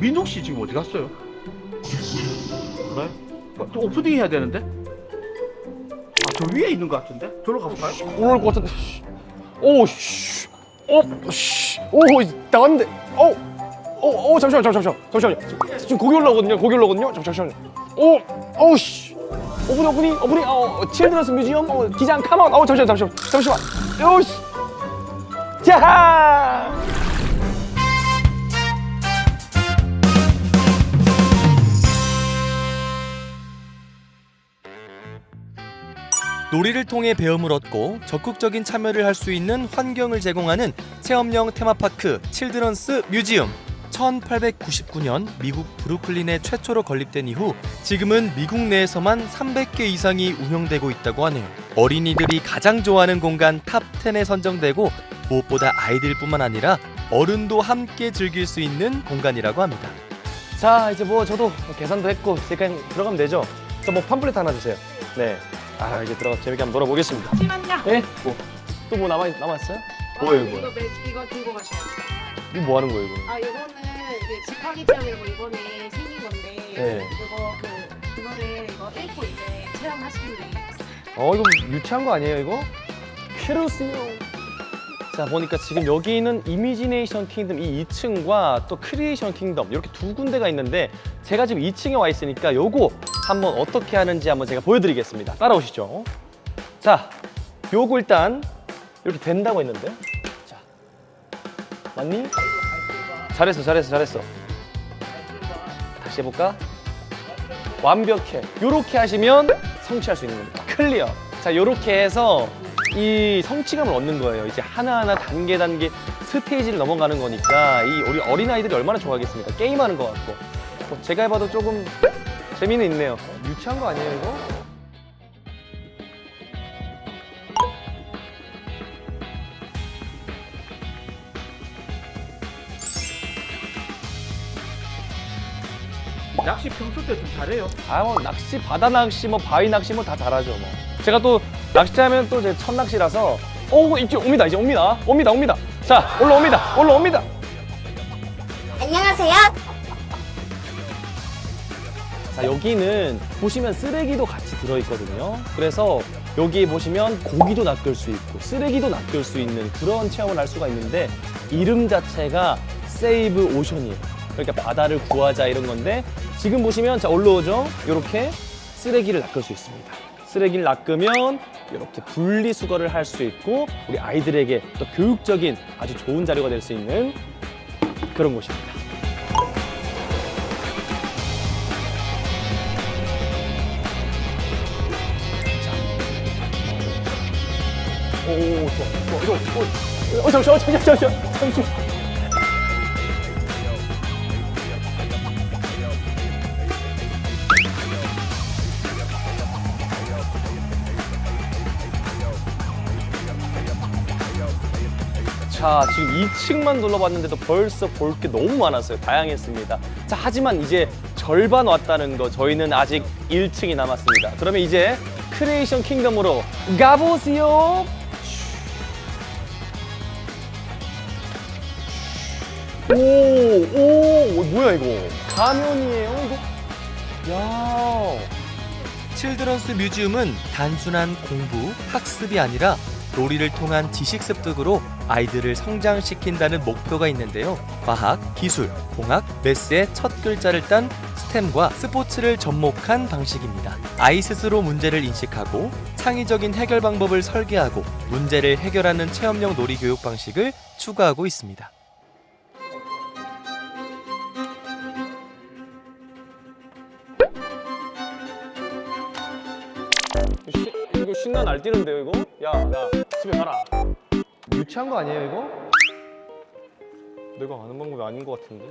민욱 씨 지금 어디 갔어요? 그래? 어, 또 오프닝 해야 되는데? 아, 저 위에 있는 것 같은데? 저로 가볼까요? 올라올 것 같은데. 오, 씨. 오, 씨. 오, 나갔는데. 오, 오, 오, 잠시만, 잠시만, 잠시만, 잠시만요. 지금 고기 올라오거든요. 고기 올라오거든요. 잠- 잠시만요. 오, 오, 씨. 오프닝, 오프닝, 오프닝. 어, 칠드러스 뮤지엄. 어, 기장 카마운. 어, 잠시만, 잠시만, 잠시만. 오, 씨. 자. 놀이를 통해 배움을 얻고 적극적인 참여를 할 수 있는 환경을 제공하는 체험형 테마파크 칠드런스 뮤지엄. 1899년 미국 브루클린에 최초로 건립된 이후 지금은 미국 내에서만 300개 이상이 운영되고 있다고 하네요. 어린이들이 가장 좋아하는 공간 탑 10에 선정되고 무엇보다 아이들뿐만 아니라 어른도 함께 즐길 수 있는 공간이라고 합니다. 자, 이제 뭐 저도 계산도 했고, 그냥 들어가면 되죠. 저 뭐 팜플렛 하나 주세요. 네. 아, 이제 들어가 서 재밌게 한번 놀아보겠습니다. 잠시만요. 네? 뭐, 또 뭐 남아, 남았어요? 어, 뭐예요, 이거? 이거 매, 이거 들고 가셔야 돼요. 이거 뭐 하는 거예요, 이거? 아 이거는 이제 지팡이 체험이라고 이번에 생긴 건데 네. 이거 그 그거를 이거 읽고 이제 체험하시는 게. 어 이거 유치한 거 아니에요 이거? 큐루스요 자 보니까 지금 여기는 이미지네이션 킹덤 이 2층과 또 크리에이션 킹덤 이렇게 두 군데가 있는데 제가 지금 2층에 와 있으니까 요거 한번 어떻게 하는지 한번 제가 보여드리겠습니다 따라오시죠 자 요거 일단 이렇게 된다고 했는데 자 맞니? 잘했어 잘했어 잘했어 다시 해볼까? 완벽해. 요렇게 하시면 성취할 수 있는 겁니다. 클리어. 자, 요렇게 해서 이 성취감을 얻는 거예요. 이제 하나하나 단계 단계 스테이지를 넘어가는 거니까 이 우리 어린아이들이 얼마나 좋아하겠습니까? 게임하는 것 같고. 뭐 제가 해봐도 조금 재미는 있네요. 유치한 거 아니에요, 이거? 낚시 평소 때 좀 잘해요. 아, 뭐 낚시, 바다 낚시, 뭐 바위 낚시 뭐 다 잘하죠, 뭐. 제가 또 낚시하면 또 제 첫 낚시라서 오, 이제 옵니다, 이제 옵니다. 옵니다, 옵니다. 자, 올라옵니다, 올라옵니다. 안녕하세요. 자 여기는 보시면 쓰레기도 같이 들어있거든요. 그래서 여기 보시면 고기도 낚을 수 있고 쓰레기도 낚을 수 있는 그런 체험을 할 수가 있는데 이름 자체가 세이브 오션이에요. 그러니까 바다를 구하자 이런 건데 지금 보시면 자 올라오죠? 이렇게 쓰레기를 낚을 수 있습니다. 쓰레기를 낚으면 이렇게 분리 수거를 할 수 있고 우리 아이들에게 또 교육적인 아주 좋은 자료가 될 수 있는 그런 곳입니다 좋아, 어, 어, 잠시만, 잠시만, 잠시만, 잠시만. 자, 지금 2층만 둘러봤는데도 벌써 볼 게 너무 많았어요. 다양했습니다. 자, 하지만 이제 절반 왔다는 거 저희는 아직 1층이 남았습니다. 그러면 이제 크리에이션 킹덤으로 가보세요. 오, 오, 오, 뭐야 이거? 가면이에요, 이거? 야, 칠드런스 뮤지엄은 단순한 공부, 학습이 아니라 놀이를 통한 지식 습득으로 아이들을 성장시킨다는 목표가 있는데요. 과학, 기술, 공학, 매스의 첫 글자를 딴 스템과 스포츠를 접목한 방식입니다. 아이 스스로 문제를 인식하고 창의적인 해결 방법을 설계하고 문제를 해결하는 체험형 놀이 교육 방식을 추구하고 있습니다. 신나 날뛰는데요, 이거? 야, 야, 집에 가라. 유치한 거 아니에요, 이거? 내가 아는 방법이 아닌 것 같은데.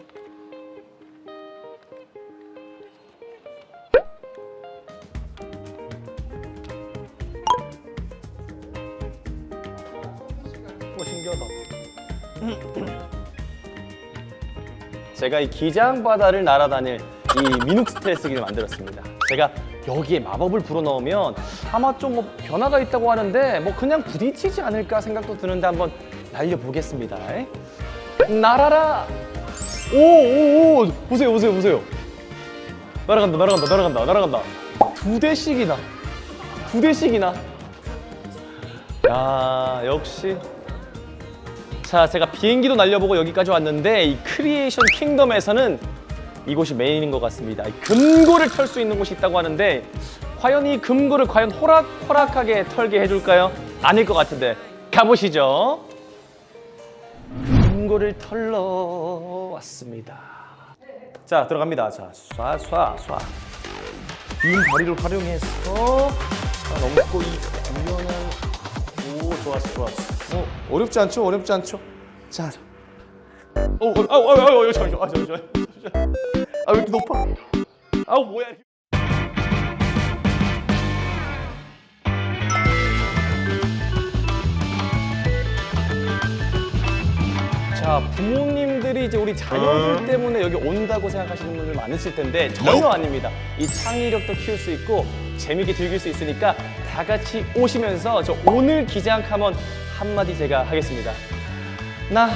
어, 신기하다. 제가 이 기장 바다를 날아다닐 이 미눅 스트레스기를 만들었습니다. 제가 여기에 마법을 불어넣으면 아마 좀 뭐 변화가 있다고 하는데 뭐 그냥 부딪히지 않을까 생각도 드는데 한번 날려보겠습니다. 날아라! 오오오 보세요 보세요 보세요. 날아간다 날아간다 날아간다 날아간다. 두 대씩이나. 두 대씩이나. 야 역시. 자 제가 비행기도 날려보고 여기까지 왔는데 이 크리에이션 킹덤에서는 이곳이 메인인 것 같습니다 이 금고를 털 수 있는 곳이 있다고 하는데 과연 이 금고를 과연 호락호락하게 털게 해줄까요? 아닐 것 같은데 가보시죠 금고를 털러 왔습니다. 자 들어갑니다. 자 쏴쏴 쏴. 긴 다리를 활용해서 자, 넘고 이 유연한 오 좋았어 좋았어. 어 어렵지 않죠 어렵지 않죠. 자. 자. 오, 어, 아우, 아우, 아우, 잠시만, 아, 잠시만, 아, 왜 이렇게 높아? 아우, 뭐야. 자, 부모님들이 이제 우리 자녀들 때문에 여기 온다고 생각하시는 분들 많으실 텐데 전혀 아닙니다. 이 창의력도 키울 수 있고 재밌게 즐길 수 있으니까 다 같이 오시면서 저 오늘 기장 카몬 한마디 제가 하겠습니다. 나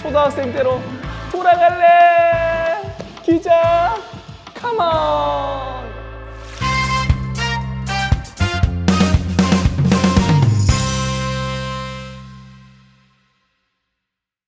초등학생 때로 돌아갈래. 기장 카몬.